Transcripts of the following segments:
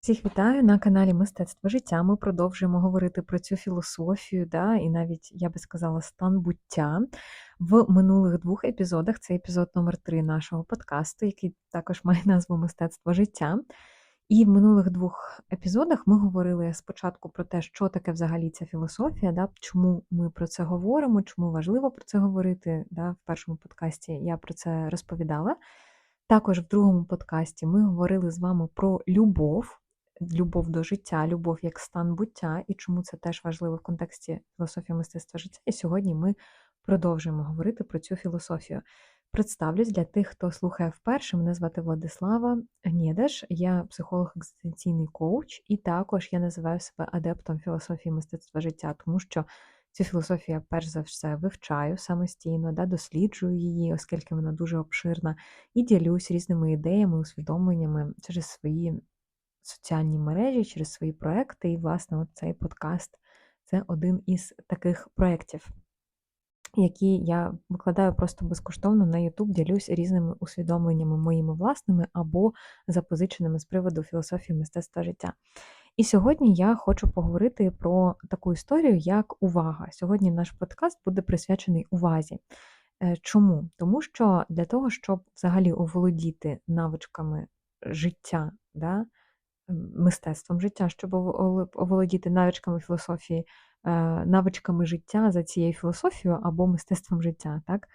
Всіх вітаю на каналі Мистецтво життя. Ми продовжуємо говорити про цю філософію, да, і навіть, я би сказала, стан буття. В минулих двох епізодах це епізод номер 3 нашого подкасту, який також має назву Мистецтво життя. І в минулих двох епізодах ми говорили спочатку про те, що таке взагалі ця філософія, да, чому ми про це говоримо, чому важливо про це говорити. Да, В першому подкасті я про це розповідала. Також в другому подкасті ми говорили з вами про любов любов до життя, любов як стан буття, і чому це теж важливо в контексті філософії мистецтва життя. І сьогодні ми продовжуємо говорити про цю філософію. Представлюсь для тих, хто слухає вперше. Мене звати Владислава Нєдеш, я психолог-екзистенційний коуч, і також я називаю себе адептом філософії мистецтва життя, тому що цю філософію я перш за все вивчаю самостійно, да, досліджую її, оскільки вона дуже обширна, і ділюсь різними ідеями, усвідомленнями через свої соціальні мережі, через свої проекти. І, власне, от цей подкаст це один із таких проєктів, які я викладаю просто безкоштовно на YouTube, ділюсь різними усвідомленнями моїми власними або запозиченими з приводу філософії мистецтва життя. І сьогодні я хочу поговорити про таку історію, як увага. Сьогодні наш подкаст буде присвячений увазі. Е, чому? Тому що для того, щоб взагалі оволодіти навичками життя, да, мистецтвом життя, щоб оволодіти навичками філософії, е, навичками життя за цією філософією або мистецтвом життя. так?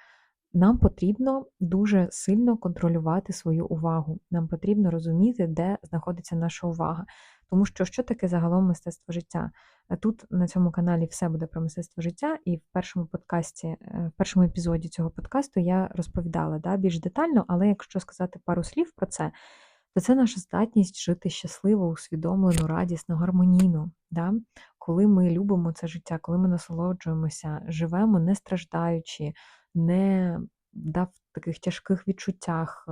Нам потрібно дуже сильно контролювати свою увагу. Нам потрібно розуміти, де знаходиться наша увага. Тому що що таке загалом мистецтво життя? Е, тут на цьому каналі все буде про мистецтво життя, і в першому подкасті, е, в першому епізоді цього подкасту я розповідала да, більш детально, але якщо сказати пару слів про це, то це наша здатність жити щасливо, усвідомлено, радісно, гармонійно. Да? Коли ми любимо це життя, коли ми насолоджуємося, живемо не страждаючи, не да, в таких тяжких відчуттях.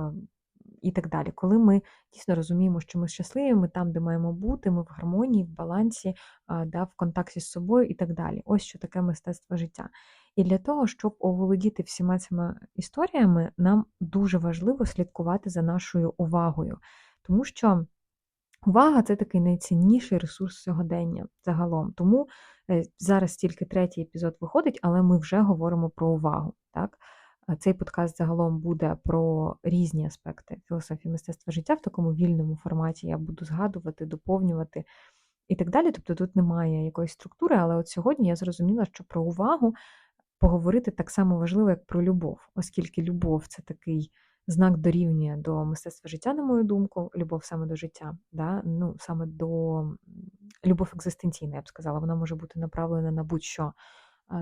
І так далі, коли ми дійсно розуміємо, що ми щасливі, ми там, де маємо бути, ми в гармонії, в балансі, да, в контакті з собою і так далі. Ось що таке мистецтво життя. І для того, щоб оволодіти всіма цими історіями, нам дуже важливо слідкувати за нашою увагою, тому що увага це такий найцінніший ресурс сьогодення загалом. Тому е, зараз тільки третій епізод виходить, але ми вже говоримо про увагу. Так? Цей подкаст загалом буде про різні аспекти філософії мистецтва життя в такому вільному форматі. Я буду згадувати, доповнювати і так далі. Тобто тут немає якоїсь структури, але от сьогодні я зрозуміла, що про увагу поговорити так само важливо, як про любов, оскільки любов це такий знак дорівнює до мистецтва життя, на мою думку, любов саме до життя, да? ну, саме до любов екзистенційна, я б сказала, вона може бути направлена на будь-що,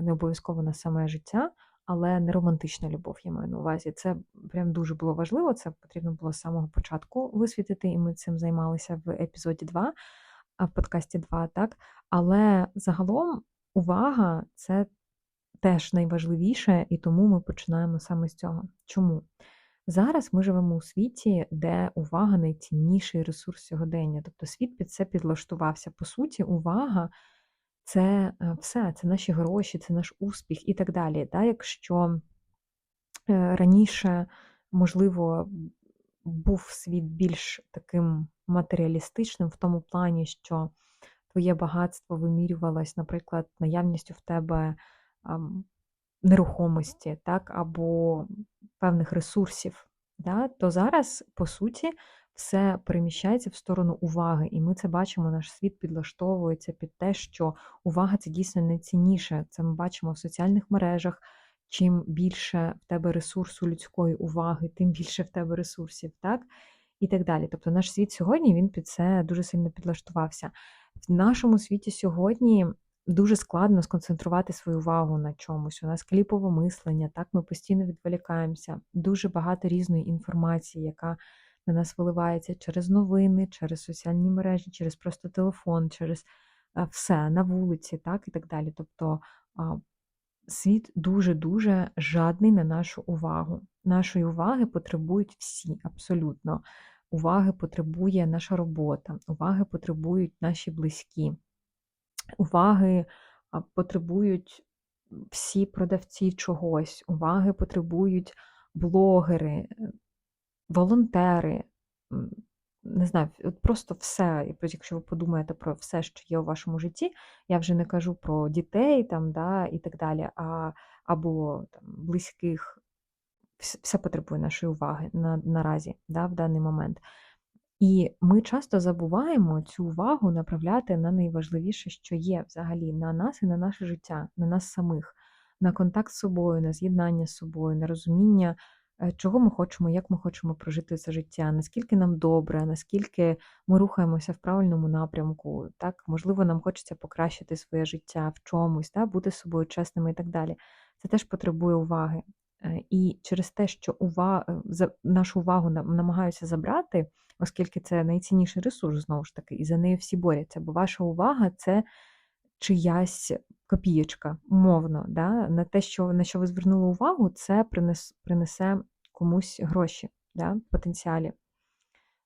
не обов'язково на саме життя. Але не романтична любов, я маю на увазі. Це прям дуже було важливо. Це потрібно було з самого початку висвітити, і ми цим займалися в епізоді 2, в подкасті 2, так. Але загалом увага це теж найважливіше, і тому ми починаємо саме з цього. Чому? Зараз ми живемо у світі, де увага найцінніший ресурс сьогодення. Тобто світ під це підлаштувався. По суті, увага це е, все, це наші гроші, це наш успіх і так далі. Да? Якщо е, раніше, можливо, був світ більш таким матеріалістичним в тому плані, що твоє багатство вимірювалось, наприклад, наявністю в тебе нерухомості, так, або певних ресурсів, да, то зараз, по суті, все переміщається в сторону уваги, і ми це бачимо, наш світ підлаштовується під те, що увага це дійсно найцінніше. Це ми бачимо в соціальних мережах. Чим більше в тебе ресурсу людської уваги, тим більше в тебе ресурсів, так? І так далі. Тобто наш світ сьогодні він під це дуже сильно підлаштувався. В нашому світі сьогодні дуже складно сконцентрувати свою увагу на чомусь. У нас кліпове мислення, так ми постійно відволікаємося. Дуже багато різної інформації, яка на нас виливається через новини, через соціальні мережі, через просто телефон, через все на вулиці, так і так далі. Тобто світ дуже-дуже жадний на нашу увагу. Нашої уваги потребують всі абсолютно. Уваги потребує наша робота, уваги потребують наші близькі уваги потребують всі продавці чогось, уваги потребують блогери, волонтери, не знаю, просто все, якщо ви подумаєте про все, що є у вашому житті, я вже не кажу про дітей там, да, і так далі, а, або там, близьких, все потребує нашої уваги на, наразі, да, в даний момент. І ми часто забуваємо цю увагу направляти на найважливіше, що є взагалі на нас і на наше життя, на нас самих, на контакт з собою, на з'єднання з собою, на розуміння, чого ми хочемо, як ми хочемо прожити це життя, наскільки нам добре, наскільки ми рухаємося в правильному напрямку. Так, можливо, нам хочеться покращити своє життя в чомусь, да, бути з собою чесними і так далі. Це теж потребує уваги. Е, І через те, що ува... е, нашу увагу нам- намагаються забрати, оскільки це найцінніший ресурс, знову ж таки, і за нею всі борються, бо ваша увага це чиясь копієчка, умовно, да? на те, що, на що ви звернули увагу, це принес, принесе комусь гроші да? в потенціалі.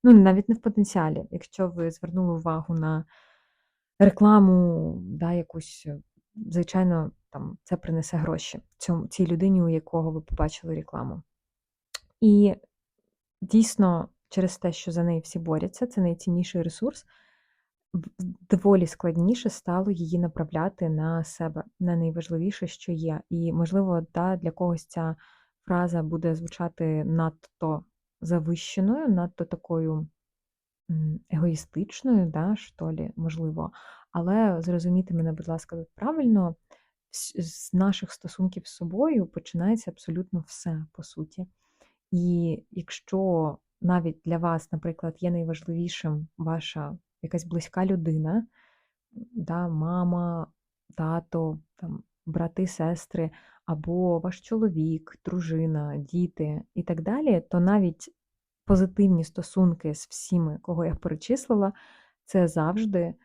Ну, навіть не в потенціалі. Якщо ви звернули увагу на рекламу, да, якусь, звичайно, там, це принесе гроші цьому, цій людині, у якого ви побачили рекламу. І дійсно, через те, що за неї всі борються, це найцінніший ресурс, доволі складніше стало її направляти на себе, на найважливіше, що є. І, можливо, да, для когось ця фраза буде звучати надто завищеною, надто такою егоїстичною, да, що лі, можливо. Але зрозумійте мене, будь ласка, правильно, з наших стосунків з собою починається абсолютно все, по суті. І якщо навіть для вас, наприклад, є найважливішим ваша якась близька людина, да, мама, тато, там, брати, сестри, або ваш чоловік, дружина, діти і так далі, то навіть позитивні стосунки з всіми, кого я перечислила, це завжди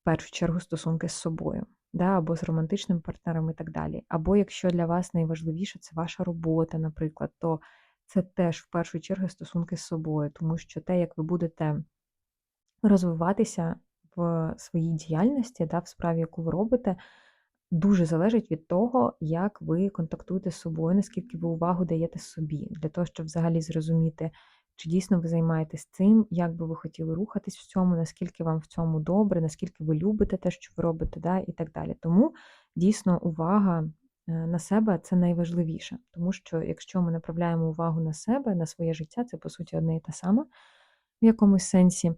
в першу чергу стосунки з собою, да, або з романтичним партнером і так далі. Або якщо для вас найважливіше це ваша робота, наприклад, то це теж в першу чергу стосунки з собою, тому що те, як ви будете розвиватися в своїй діяльності, да, в справі, яку ви робите, дуже залежить від того, як ви контактуєте з собою, наскільки ви увагу даєте собі, для того, щоб взагалі зрозуміти, чи дійсно ви займаєтесь цим, як би ви хотіли рухатись в цьому, наскільки вам в цьому добре, наскільки ви любите те, що ви робите, да, і так далі. Тому дійсно увага е, на себе це найважливіше, тому що якщо ми направляємо увагу на себе, на своє життя, це по суті одне і те саме в якомусь сенсі,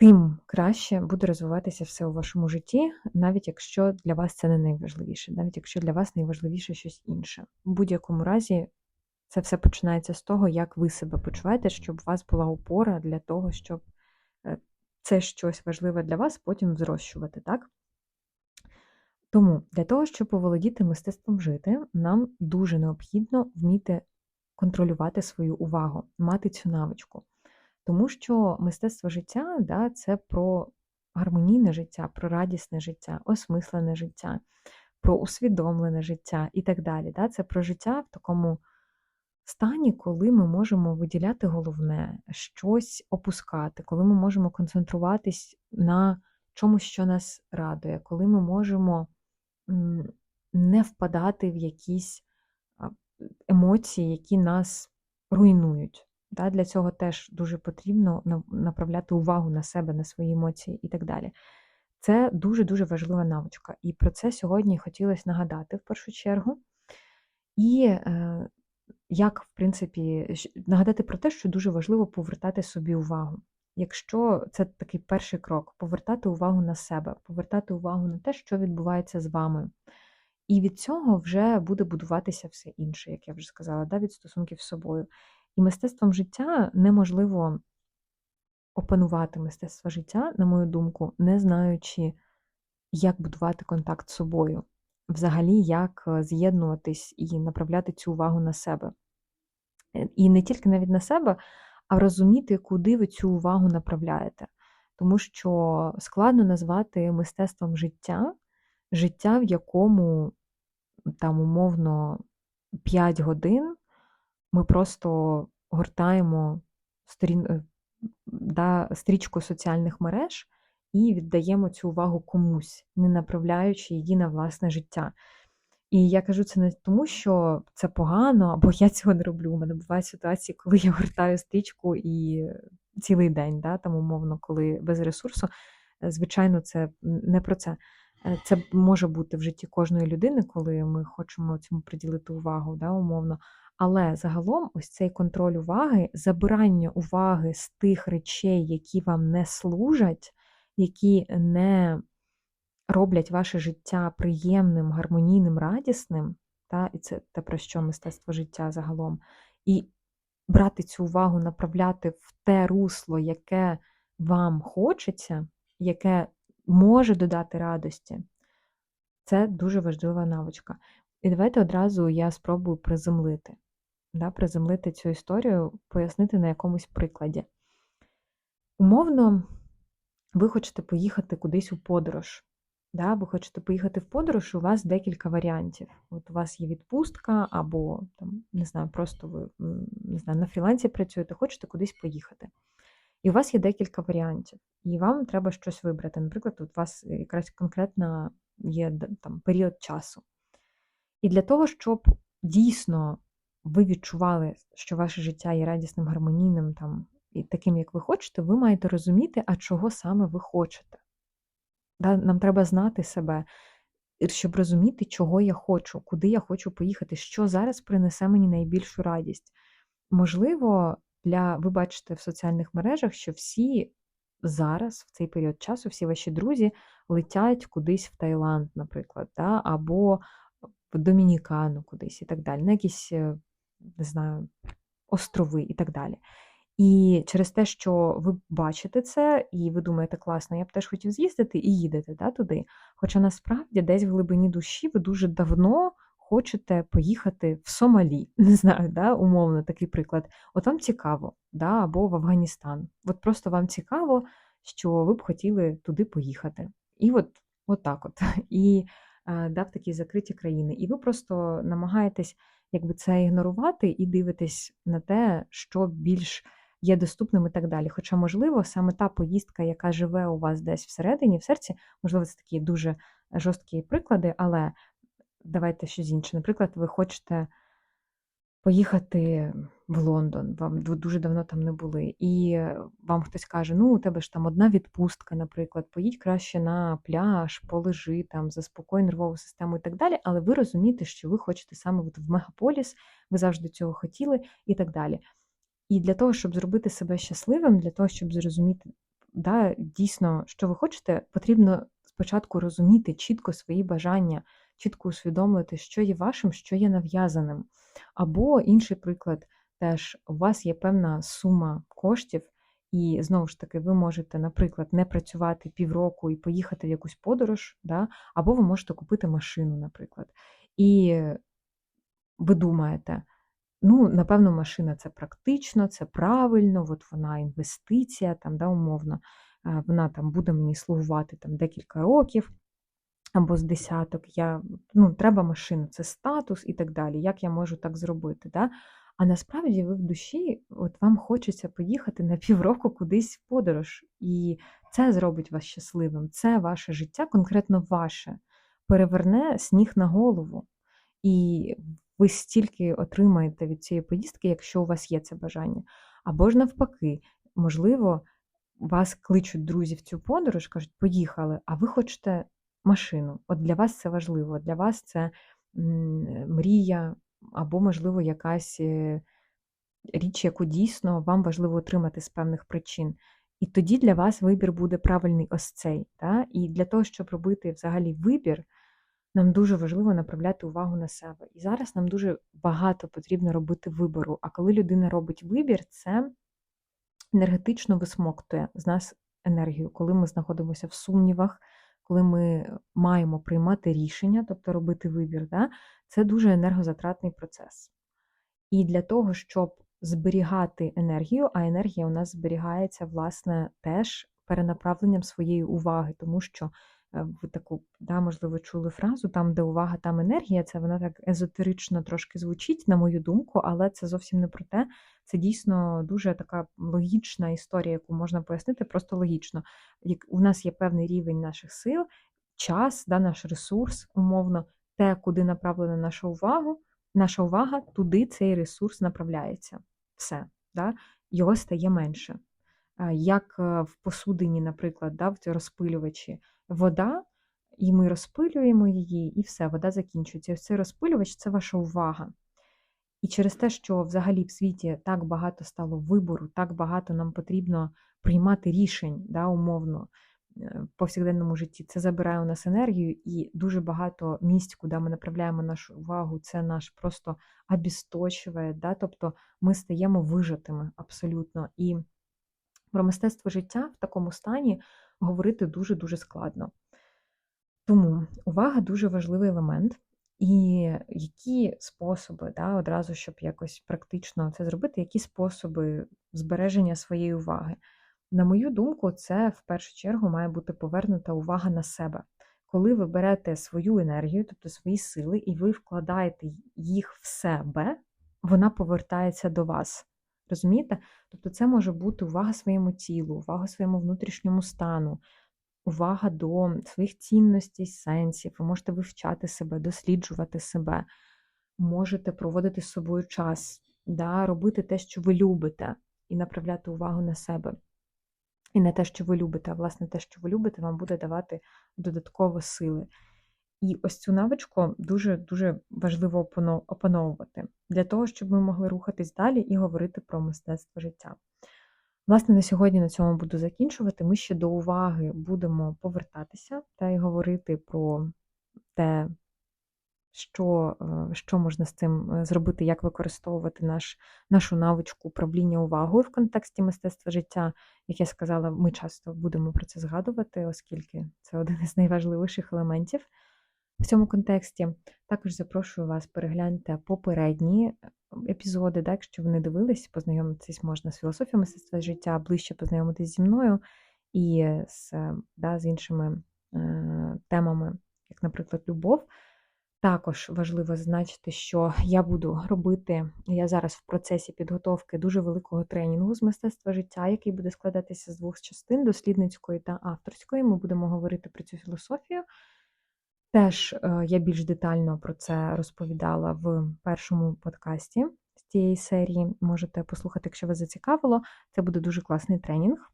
тим краще буде розвиватися все у вашому житті, навіть якщо для вас це не найважливіше, навіть якщо для вас найважливіше щось інше. В будь-якому разі це все починається з того, як ви себе почуваєте, щоб у вас була опора для того, щоб е, це щось важливе для вас потім зрощувати, так? Тому для того, щоб оволодіти мистецтвом жити, нам дуже необхідно вміти контролювати свою увагу, мати цю навичку. Тому що мистецтво життя да, це про гармонійне життя, про радісне життя, осмислене життя, про усвідомлене життя і так далі. Да? Це про життя в такому стані, коли ми можемо виділяти головне, щось опускати, коли ми можемо концентруватись на чомусь, що нас радує, коли ми можемо не впадати в якісь емоції, які нас руйнують. Да? Для цього теж дуже потрібно направляти увагу на себе, на свої емоції і так далі. Це дуже-дуже важлива навичка. І про це сьогодні хотілося нагадати в першу чергу. І е, як, в принципі, нагадати про те, що дуже важливо повертати собі увагу. Якщо це такий перший крок, повертати увагу на себе, повертати увагу на те, що відбувається з вами. І від цього вже буде будуватися все інше, як я вже сказала, да, від стосунків з собою. І мистецтвом життя неможливо опанувати мистецтво життя, на мою думку, не знаючи, як будувати контакт з собою, взагалі, як е, з'єднуватись і направляти цю увагу на себе. Е, І не тільки навіть на себе, а розуміти, куди ви цю увагу направляєте. Тому що складно назвати мистецтвом життя, життя, в якому там умовно 5 годин ми просто гортаємо сторін, е, да, стрічку соціальних мереж і віддаємо цю увагу комусь, не направляючи її на власне життя. І я кажу це не тому, що це погано, або я цього не роблю. У мене бувають ситуації, коли я гортаю стрічку і цілий день, да, там умовно, коли без ресурсу. Звичайно, це не про це. Це може бути в житті кожної людини, коли ми хочемо цьому приділити увагу, да, умовно. Але загалом, ось цей контроль уваги, забирання уваги з тих речей, які вам не служать, які не роблять ваше життя приємним, гармонійним, радісним, та, і це те, про що мистецтво життя загалом, і брати цю увагу, направляти в те русло, яке вам хочеться, яке може додати радості, це дуже важлива навичка. І давайте одразу я спробую приземлити да, приземлити цю історію, пояснити на якомусь прикладі. Умовно, ви хочете поїхати кудись у подорож. Да, Ви хочете поїхати в подорож, у вас декілька варіантів. От у вас є відпустка, або там, не знаю, просто ви не знаю, на фрілансі працюєте, хочете кудись поїхати. І у вас є декілька варіантів, і вам треба щось вибрати. Наприклад, у вас якраз конкретно є там період часу. І для того, щоб дійсно ви відчували, що ваше життя є радісним, гармонійним там, і таким, як ви хочете, ви маєте розуміти, а чого саме ви хочете. Нам треба знати себе, щоб розуміти, чого я хочу, куди я хочу поїхати, що зараз принесе мені найбільшу радість. Можливо, для ви бачите в соціальних мережах, що всі зараз, в цей період часу, всі ваші друзі летять кудись в Таїланд, наприклад, да? або в Домінікану кудись і так далі, на якісь е, не знаю, острови і так далі. І через те, що ви бачите це, і ви думаєте, класно, я б теж хотів з'їздити і їдете да, туди. Хоча насправді десь в глибині душі ви дуже давно хочете поїхати в Сомалі, не знаю, да, умовно такий приклад. От вам цікаво, да, або в Афганістан. От просто вам цікаво, що ви б хотіли туди поїхати. І от, от так от. І да, в такі закриті країни. І ви просто намагаєтесь якби це ігнорувати і дивитись на те, що більш є доступним і так далі. Хоча, можливо, саме та поїздка, яка живе у вас десь всередині, в серці, можливо, це такі дуже жорсткі приклади, але давайте щось інше. Наприклад, ви хочете поїхати в Лондон, вам дуже давно там не були, і вам хтось каже, ну, у тебе ж там одна відпустка, наприклад, поїдь краще на пляж, полежи там, заспокой нервову систему і так далі. Але ви розумієте, що ви хочете саме от в мегаполіс, ви завжди цього хотіли і так далі. І для того, щоб зробити себе щасливим, для того, щоб зрозуміти, да, дійсно, що ви хочете, потрібно спочатку розуміти чітко свої бажання, чітко усвідомити, що є вашим, що є нав'язаним. Або інший приклад, теж у вас є певна сума коштів, і знову ж таки, ви можете, наприклад, не працювати півроку і поїхати в якусь подорож, да? або ви можете купити машину, наприклад. І ви думаєте, ну, напевно, машина це практично, це правильно, от вона інвестиція, там, да, умовно, вона там буде мені слугувати там декілька років або з десяток, я, ну, треба машину, це статус і так далі. Як я можу так зробити? Да? А насправді ви в душі, от вам хочеться поїхати на півроку кудись в подорож. І це зробить вас щасливим. Це ваше життя, конкретно ваше, переверне сніг на голову. І ви стільки отримаєте від цієї поїздки, якщо у вас є це бажання. Або ж навпаки, можливо, вас кличуть друзі в цю подорож, кажуть, поїхали, а ви хочете машину. От для вас це важливо, для вас це мрія, або, можливо, якась е, річ, яку дійсно вам важливо отримати з певних причин. І тоді для вас вибір буде правильний ось цей. Да? І для того, щоб робити взагалі вибір, нам дуже важливо направляти увагу на себе. І зараз нам дуже багато потрібно робити вибору. А коли людина робить вибір, це енергетично висмоктує з нас енергію, коли ми знаходимося в сумнівах, коли ми маємо приймати рішення, тобто робити вибір, да, це дуже енергозатратний процес. І для того, щоб зберігати енергію, а енергія у нас зберігається, власне, теж перенаправленням своєї уваги, тому що ви таку, да, можливо, чули фразу там, де увага, там енергія. Це вона так езотерично трошки звучить, на мою думку, але це зовсім не про те. Це дійсно дуже така логічна історія, яку можна пояснити, просто логічно. Як у нас є певний рівень наших сил, час, да, наш ресурс, умовно, те, куди направлена наша увага, наша увага, туди цей ресурс направляється. Все, да? його стає менше. Як в посудині, наприклад, да, в розпилювачі вода, і ми розпилюємо її, і все, вода закінчується. Ось цей розпилювач це ваша увага. І через те, що взагалі в світі так багато стало вибору, так багато нам потрібно приймати рішень да, умовно е, в повсякденному житті, це забирає у нас енергію, і дуже багато місць, куди ми направляємо нашу увагу, це наш просто обісточує, да, тобто ми стаємо вижатими абсолютно. І про мистецтво життя в такому стані говорити дуже-дуже складно. Тому увага дуже важливий елемент. І які способи, да, одразу, щоб якось практично це зробити, які способи збереження своєї уваги? На мою думку, це в першу чергу має бути повернута увага на себе. Коли ви берете свою енергію, тобто свої сили, і ви вкладаєте їх в себе, вона повертається до вас. Розумієте? Тобто, це може бути увага своєму тілу, увага своєму внутрішньому стану, увага до своїх цінностей, сенсів. Ви можете вивчати себе, досліджувати себе, можете проводити з собою час, да, робити те, що ви любите, і направляти увагу на себе. І не те, що ви любите, а власне те, що ви любите, вам буде давати додатково сили. І ось цю навичку дуже-дуже важливо опановувати для того, щоб ми могли рухатись далі і говорити про мистецтво життя. Власне, на сьогодні на цьому буду закінчувати. Ми ще до уваги будемо повертатися та й говорити про те, що е, що можна з цим е, зробити, як використовувати наш, нашу навичку управління увагою в контексті мистецтва життя. Як я сказала, ми часто будемо про це згадувати, оскільки це один із найважливіших елементів в цьому контексті. Також запрошую вас перегляньте попередні епізоди, так, якщо ви не дивились, познайомитись можна з філософією мистецтва життя, ближче познайомитись зі мною і з, да, з іншими е, темами, як, наприклад, любов. Також важливо зазначити, що я буду робити, я зараз в процесі підготовки дуже великого тренінгу з мистецтва життя, який буде складатися з двох частин дослідницької та авторської. Ми будемо говорити про цю філософію. Теж е, я більш детально про це розповідала в першому подкасті з цієї серії. Можете послухати, якщо вас зацікавило. Це буде дуже класний тренінг.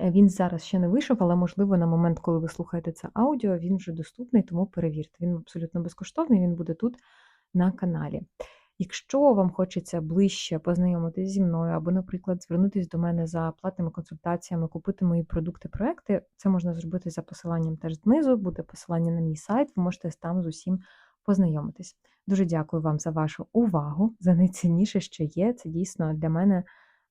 Е, він зараз ще не вийшов, але, можливо, на момент, коли ви слухаєте це аудіо, він вже доступний, тому перевірте. Він абсолютно безкоштовний, він буде тут на каналі. Якщо вам хочеться ближче познайомитися зі мною, або, наприклад, звернутися до мене за платними консультаціями, купити мої продукти, проекти, це можна зробити за посиланням теж знизу, буде посилання на мій сайт, ви можете там з усім познайомитись. Дуже дякую вам за вашу увагу, за найцінніше, що є. Це дійсно для мене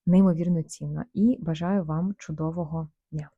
неймовірно цінно. І бажаю вам чудового дня!